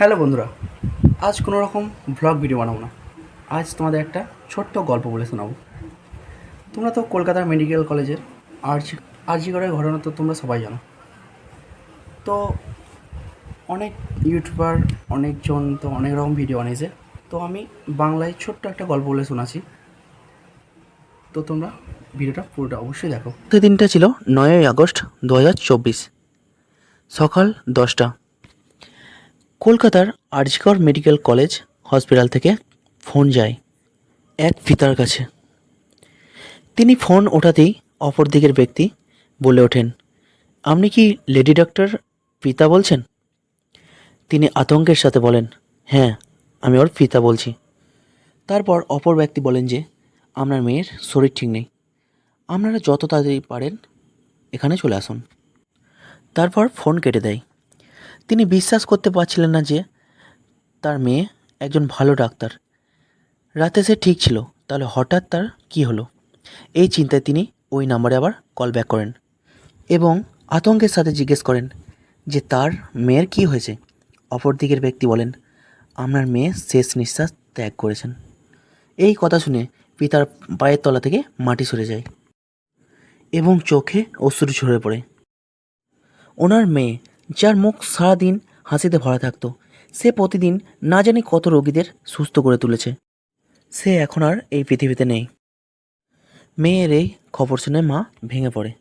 Hello বন্ধুরা, আজ কোনো রকম ভ্লগ ভিডিও বানাবো না। আজ তোমাদের একটা ছোট্ট গল্প বলে শোনাবো। তোমরা তো কলকাতার মেডিকেল কলেজের আরজি আরজি করার ঘটনা তো তোমরা সবাই জানো। তো অনেক ইউটিউবার অনেকজন তো অনেক রকম ভিডিও বানিয়েছে। তো আমি বাংলায় ছোট্ট একটা গল্প বলে শোনাচ্ছি। তো তোমরা ভিডিওটা পুরোটা অবশ্যই দেখো। দিনটা ছিল নয়ই আগস্ট দু হাজার চব্বিশ, সকাল দশটা। কলকাতার আরজিকর মেডিকেল কলেজ হসপিটাল থেকে ফোন যায় এক পিতার কাছে। তিনি ফোন ওঠাতেই অপর দিকের ব্যক্তি বলে ওঠেন, আপনি কি লেডি ডক্টর পিতা বলছেন? তিনি আতঙ্কের সাথে বলেন হ্যাঁ আমি ওর পিতা বলছি। তারপর অপর ব্যক্তি বলেন যে, আপনার মেয়ের শরীর ঠিক নেই। আপনারা যত তাড়াতাড়ি পারেন এখানে চলে আসুন। তারপর ফোন কেটে দেয়। তিনি বিশ্বাস করতে পারছিলেন না যে তার মেয়ে একজন ভালো ডাক্তার। রাতে সে ঠিক ছিল, তাহলে হঠাৎ তার কি হলো? এই চিন্তায় তিনি ওই নাম্বারে আবার কল ব্যাক করেন এবং আতঙ্কের সাথে জিজ্ঞেস করেন যে তার মেয়ের কি হয়েছে? অপর দিকের ব্যক্তি বলেন, আপনার মেয়ে শেষ নিঃশ্বাস ত্যাগ করেছেন। এই কথা শুনে পিতার পায়ের তলা থেকে মাটি সরে যায় এবং চোখে অশ্রু ঝরে পড়ে। ওনার মেয়ে যার মুখ সারাদিন হাসিতে ভরা থাকতো। সে প্রতিদিন না জানি কত রোগীদের সুস্থ করে তুলেছে। সে এখন আর এই পৃথিবীতে নেই। মেয়ের এই খবর শুনে মা ভেঙে পড়ে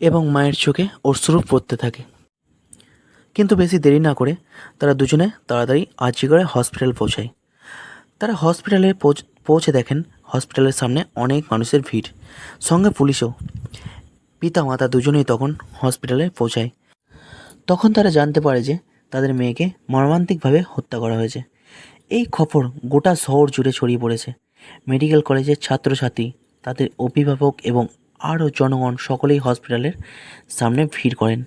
এবং মায়ের চোখে অশ্রু পড়তে থাকে। কিন্তু বেশি দেরি না করে তারা দুজনে তাড়াতাড়ি আর্চিগড়ে হসপিটাল পৌঁছায়। তারা হসপিটালে পৌঁছে দেখেন হসপিটালের সামনে অনেক মানুষের ভিড়। সঙ্গে পুলিশও। পিতা মাতা দুজনেই তখন হসপিটালে পৌঁছায়। তখন তারা জানতে পারে যে তাদের মেয়েকে মর্মান্তিকভাবে হত্যা করা হয়েছে। এই খবর গোটা শহর জুড়ে ছড়িয়ে পড়েছে। মেডিকেল কলেজের ছাত্রছাত্রী, তাদের অভিভাবক এবং আরও জনগণ সকলেই হসপিটালের সামনে ভিড় করেন।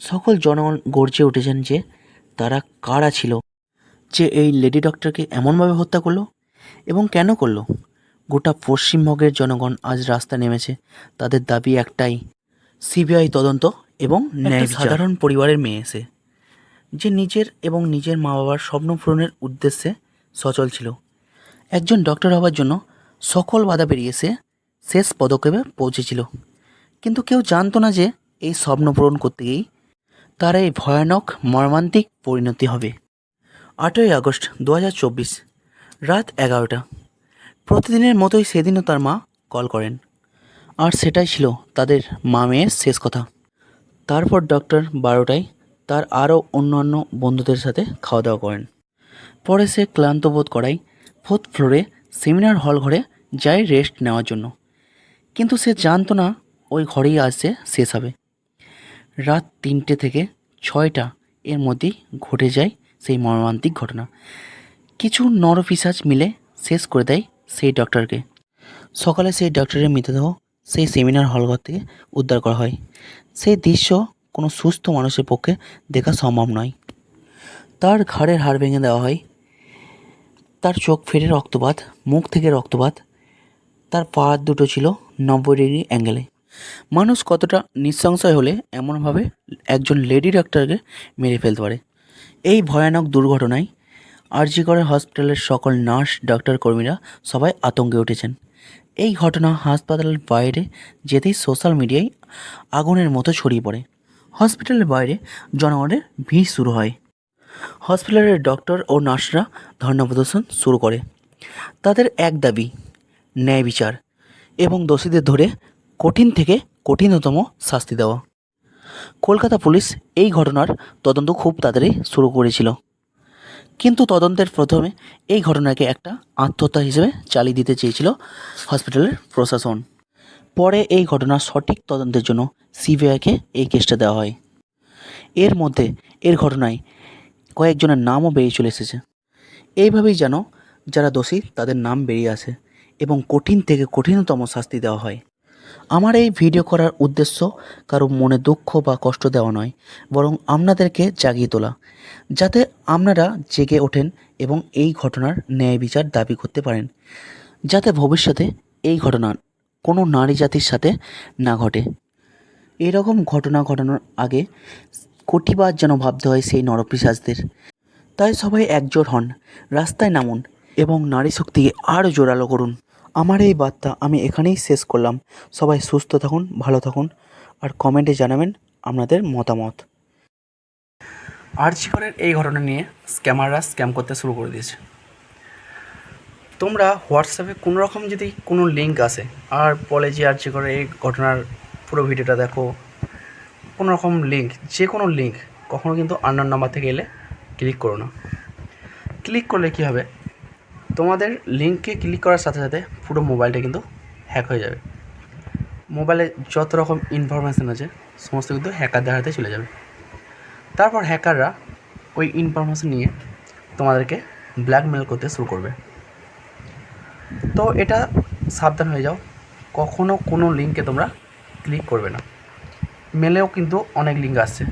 সকল জনগণ গর্জে উঠেছেন যে তারা কারা ছিল, যে এই লেডি ডক্টরকে এমনভাবে হত্যা করল এবং কেন করল। গোটা পশ্চিমবঙ্গের জনগণ আজ রাস্তা নেমেছে। তাদের দাবি একটাই, সিবিআই তদন্ত এবং ন্যায় সাধারণ পরিবারের মেয়ে এসে যে নিজের এবং নিজের মা বাবার স্বপ্ন পূরণের উদ্দেশ্যে সচল ছিল। একজন ডক্টর হওয়ার জন্য সকল বাধা পেরিয়ে সে শেষ পদক্ষেপে পৌঁছেছিল। কিন্তু কেউ জানতো না যে এই স্বপ্ন পূরণ করতে গিয়েই তার এই ভয়ানক মর্মান্তিক পরিণতি হবে। আটই আগস্ট দু হাজার চব্বিশ রাত এগারোটা। প্রতিদিনের মতোই সেদিনও তার মা কল করেন। আর সেটাই ছিল তাদের মা মেয়ের শেষ কথা। তারপর ডক্টর বারোটায় তার আরও অন্যান্য বন্ধুদের সাথে খাওয়া দাওয়া করেন। পরে সে ক্লান্ত বোধ করায় ফোর্থ ফ্লোরে সেমিনার হল ঘরে যায় রেস্ট নেওয়ার জন্য। কিন্তু সে জানতো না ওই ঘরেই সে শেষ হবে। রাত তিনটে থেকে ছয়টা এর মধ্যেই ঘটে যায় সেই মর্মান্তিক ঘটনা। কিছু নরপিসাজ মিলে শেষ করে দেয় সেই ডক্টরকে। সকালে সেই ডক্টরের মৃতদেহ সেই সেমিনার হলঘর থেকে উদ্ধার করা হয়। সেই দৃশ্য কোনো সুস্থ মানুষের পক্ষে দেখা সম্ভব নয়। তার ঘাড়ের হাড় ভেঙে দেওয়া হয়। তার চোখ ফেটে রক্তপাত, মুখ থেকে রক্তপাত। তার পা দুটো ছিল নব্বই ডিগ্রি অ্যাঙ্গেলে মানুষ কতটা নিঃসংশয় হলে এমনভাবে একজন লেডি ডক্টরকে মেরে ফেলতে পারে। এই ভয়ানক দুর্ঘটনায় আরজিকরের হসপিটালের সকল নার্স ডক্টর কর্মীরা সবাই আতঙ্কে উঠেছেন। এই ঘটনা হাসপাতালের বাইরে যেতেই সোশ্যাল মিডিয়ায় আগুনের মতো ছড়িয়ে পড়ে। হসপিটালের বাইরে জনগণের ভিড় শুরু হয়। হসপিটালের ডক্টর ও নার্সরা ধর্ণা প্রদর্শন শুরু করে। তাদের এক দাবি, ন্যায় বিচার এবং দোষীদের ধরে কঠিন থেকে কঠিনতম শাস্তি দেওয়া। কলকাতা পুলিশ এই ঘটনার তদন্ত খুব তাড়াতাড়ি শুরু করেছিল। কিন্তু তদন্তের প্রথমে এই ঘটনাকে একটা আত্মহত্যা হিসেবে চালিয়ে দিতে চেয়েছিল হসপিটালের প্রশাসন। পরে এই ঘটনার সঠিক তদন্তের জন্য সিবিআইকে এই কেসটা দেওয়া হয়। এর মধ্যে এর ঘটনায় কয়েকজনের নামও বেরিয়ে চলে এসেছে। এইভাবেই যেন যারা দোষী তাদের নাম বেরিয়ে আসে এবং কঠিন থেকে কঠিনতম শাস্তি দেওয়া হয়। আমার এই ভিডিও করার উদ্দেশ্য কারও মনে দুঃখ বা কষ্ট দেওয়া নয়, বরং আপনাদেরকে জাগিয়ে তোলা, যাতে আপনারা জেগে ওঠেন এবং এই ঘটনার ন্যায় বিচার দাবি করতে পারেন, যাতে ভবিষ্যতে এই ঘটনা কোনো নারী জাতির সাথে না ঘটে। এরকম ঘটনা ঘটানোর আগে কোটিবার যেন ভাবতে হয় সেই নরপিসাজদের। তাই সবাই একজোট হন, রাস্তায় নামুন এবং নারী শক্তিকে আরও জোরালো করুন। আমার এই বার্তা আমি এখানেই শেষ করলাম। সবাই সুস্থ থাকুন, ভালো থাকুন আর কমেন্টে জানাবেন আপনাদের মতামত। আর্চিকরের এই ঘটনা নিয়ে স্ক্যামাররা স্ক্যাম করতে শুরু করে দিয়েছে। তোমরা হোয়াটসঅ্যাপে কোনো রকম যদি কোনো লিঙ্ক আসে আর বলে যে আর্চিকরের এই ঘটনার পুরো ভিডিওটা দেখো কোনো রকম লিঙ্ক যে কোনো লিঙ্ক কখনো কিন্তু আন্নার নাম্বার থেকে এলে ক্লিক করো না। ক্লিক করলে কী হবে? তোমাদের লিঙ্কে ক্লিক করার সাথে সাথে পুরো মোবাইলটা কিন্তু হ্যাক হয়ে যাবে। মোবাইলে যত রকম ইনফরমেশান আছে, সমস্ত কিন্তু হ্যাকারদের হাতে চলে যাবে। তারপর হ্যাকাররা ওই ইনফরমেশান নিয়ে তোমাদেরকে ব্ল্যাকমেল করতে শুরু করবে। তো এটা সাবধান হয়ে যাও, কখনো কোনো লিঙ্কে তোমরা ক্লিক করবে না। মেলেও কিন্তু অনেক লিঙ্ক আসছে।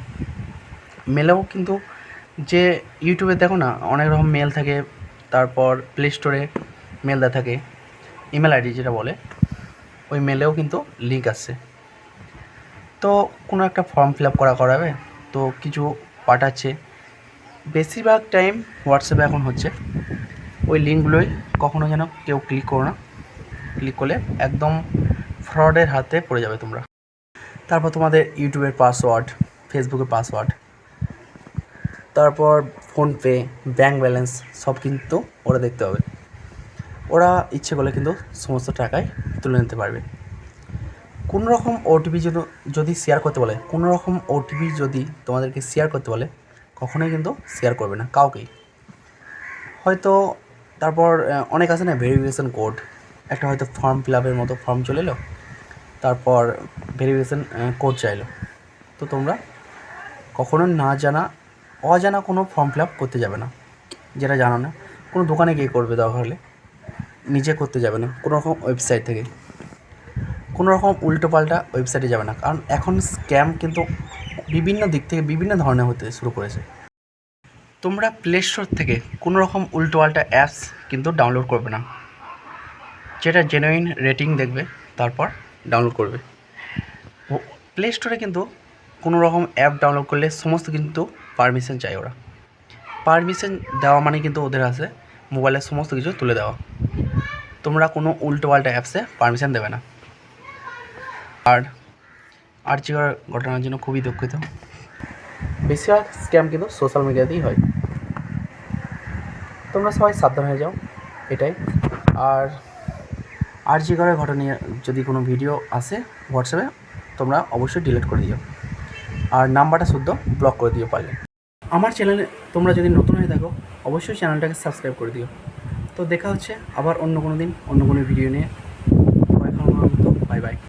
মেলেও কিন্তু যে ইউটিউবে দেখো না, অনেক রকম মেল থাকে তারপর প্লে স্টোরে মেল দেওয়া থাকে। ইমেল আইডি যেটা বলে, ওই মেলেও কিন্তু লিঙ্ক আসছে। তো কোনো একটা ফর্ম ফিল আপ করা করাবে, তো কিছু পাঠাচ্ছে। বেশিরভাগ টাইম হোয়াটসঅ্যাপে এখন হচ্ছে। ওই লিঙ্কগুলোই কখনো যেন কেউ ক্লিক করো না। ক্লিক করলে একদম ফ্রডের হাতে পড়ে যাবে তোমরা। তারপর তোমাদের ইউটিউবের পাসওয়ার্ড ফেসবুকের পাসওয়ার্ড তারপর ফোনপে ব্যাঙ্ক ব্যালেন্স সব কিন্তু ওরা দেখতে হবে ওরা ইচ্ছে করলে কিন্তু সমস্ত টাকায় তুলে নিতে পারবে। কোনো রকম ওটিপি যদি যদি শেয়ার করতে বলে কোনো রকম ওটিপি যদি তোমাদেরকে শেয়ার করতে বলে, কখনোই কিন্তু শেয়ার করবে না, কাউকেই। হয়তো তারপর অনেক আছে না ভেরিফিকেশান কোড একটা হয়তো ফর্ম ফিল আপের মতো ফর্ম চলে এলো, তারপর ভেরিফিকেশান কোড চাইলো। তো তোমরা কখনো না জানা অজানা কোনো ফর্ম ফিল আপ করতে যাবে না। যেটা জানো না, কোনো দোকানে গিয়ে করবে দরকার হলে নিজে করতে যাবে না, কোনো রকম ওয়েবসাইট থেকে। কোনো রকম উল্টোপাল্টা ওয়েবসাইটে যাবে না, কারণ এখন স্ক্যাম কিন্তু বিভিন্ন দিক থেকে বিভিন্ন ধরনের হতে শুরু করেছে। তোমরা প্লে স্টোর থেকে কোনো রকম উল্টোপাল্টা অ্যাপস কিন্তু ডাউনলোড করবে না। যেটা জেনুইন রেটিং দেখবে, তারপর ডাউনলোড করবে। প্লে স্টোরে কিন্তু কোনো রকম অ্যাপ ডাউনলোড করলে সমস্ত কিন্তু পারমিশন চাই ওরা। পারমিশন দেওয়া মানে কিন্তু ওদের আছে মোবাইলের সমস্ত কিছু তুলে দেওয়া। তোমরা কোনো উল্টো পাল্টা অ্যাপসে পারমিশন দেবে না। আর আর আর্চিকার ঘটনার জন্য খুবই দুঃখিত। বেশিরভাগ স্ক্যাম কিন্তু সোশ্যাল মিডিয়াতেই হয়। তোমরা সবাই সাবধান হয়ে যাও, এটাই। আর আর্জিকরের ঘটনা নিয়ে যদি কোনো ভিডিও আসে হোয়াটসঅ্যাপে, তোমরা অবশ্যই ডিলিট করে দিও। আর নাম্বারটা শুদ্ধ ব্লক করে দিও পারলে। আমার চ্যানেলে তোমরা যদি নতুন হয়ে থাকো, অবশ্যই চ্যানেলটাকে সাবস্ক্রাইব করে দিও। তো দেখা হচ্ছে আবার অন্য কোনো দিন, অন্য কোনো ভিডিও নিয়ে। Bye bye